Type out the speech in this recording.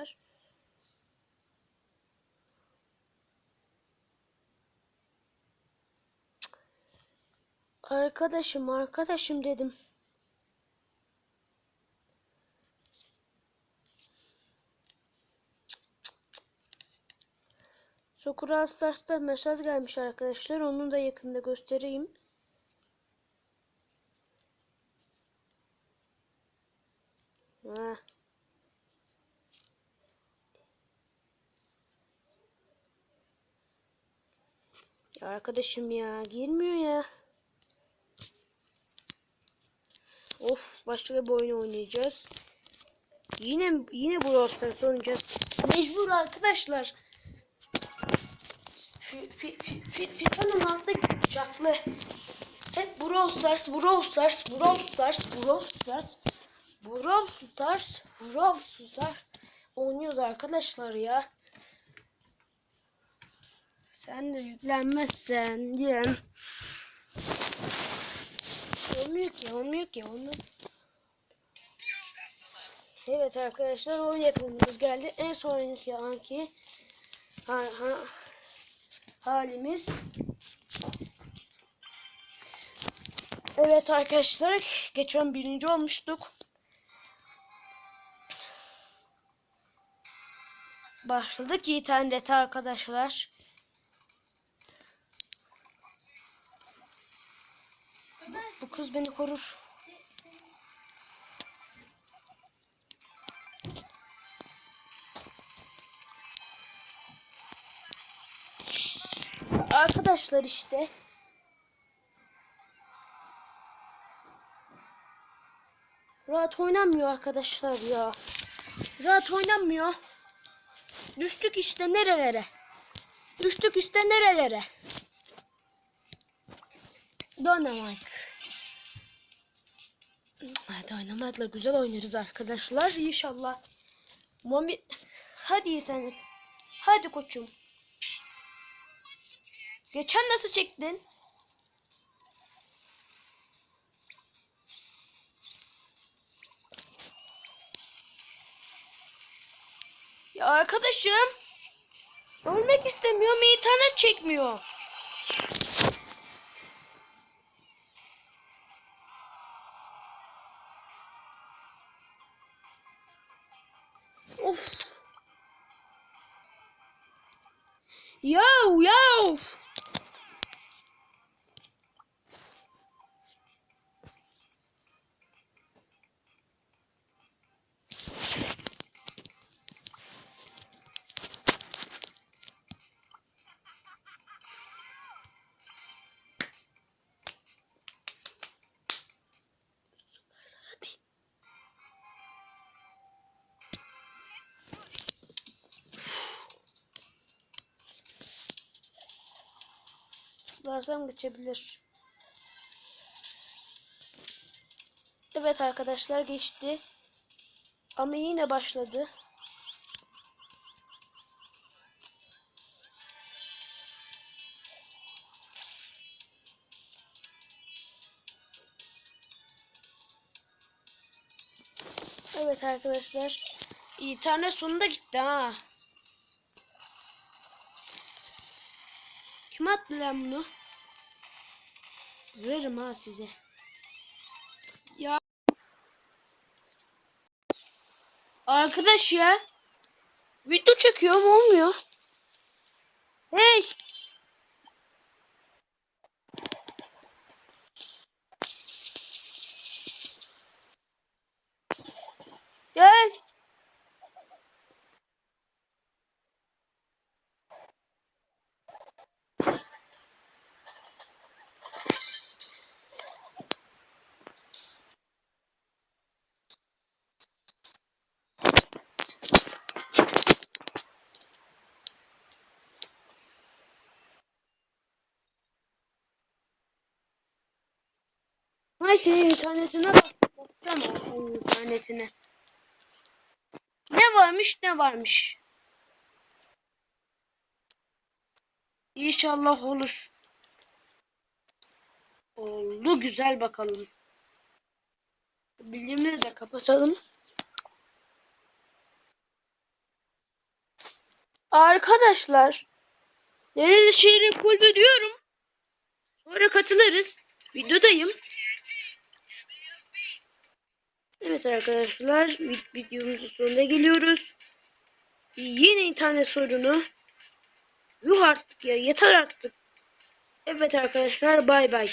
arkadaşlar. Arkadaşım arkadaşım dedim. Sakura Stars'ta mesaj gelmiş arkadaşlar. Onu da yakında göstereyim. Heh. Ya arkadaşım ya girmiyor ya. Of başka bir oyun oynayacağız. Yine yine Brawl Stars oynayacağız. Mecbur arkadaşlar. Fi- fi- fi- fi- FIFA'nın altı çaklı. Hep Brawl Stars, Brawl Stars, Brawl Stars, Brawl Stars, Brawl Stars, Brawl Stars oynuyoruz arkadaşlar ya. Sen de yüklenmezsen diyen. Olmuyor ki, olmuyor ki, olmuyor. Evet arkadaşlar oyun yapımımız geldi. En sonraki anki ha, ha, halimiz. Evet arkadaşlar geçen birinci olmuştuk. Başladık internete arkadaşlar. Kız beni korur. Arkadaşlar işte. Rahat oynanmıyor arkadaşlar ya. Rahat oynanmıyor. Düştük işte nerelere. Düştük işte nerelere. Dynamite. Dynamite'la güzel oynarız arkadaşlar. İnşallah. Mami hadi internet. Hadi koçum. Geçen nasıl çektin? Ya arkadaşım. Ölmek istemiyorum. internet çekmiyor. Yo, yo. Varsam geçebilir. Evet arkadaşlar geçti. Ama yine başladı. Evet arkadaşlar. İnternet sonunda gitti ha. Kim attı lan bunu? Veririm ha size. Ya. Arkadaş ya. Video çekiyorum olmuyor. Hey. Gel. Ay senin internetine bak. Bakacağım internetine. Ne varmış ne varmış. İnşallah olur. Oldu güzel bakalım. Bildirimleri de kapatalım. Arkadaşlar. Denizli Şehri Kulübü diyorum. Sonra katılırız. Videodayım. Evet arkadaşlar. vid- Videomuzun sonuna geliyoruz. Yine internet sorunu. Yuh artık ya yeter artık. Evet arkadaşlar bay bay.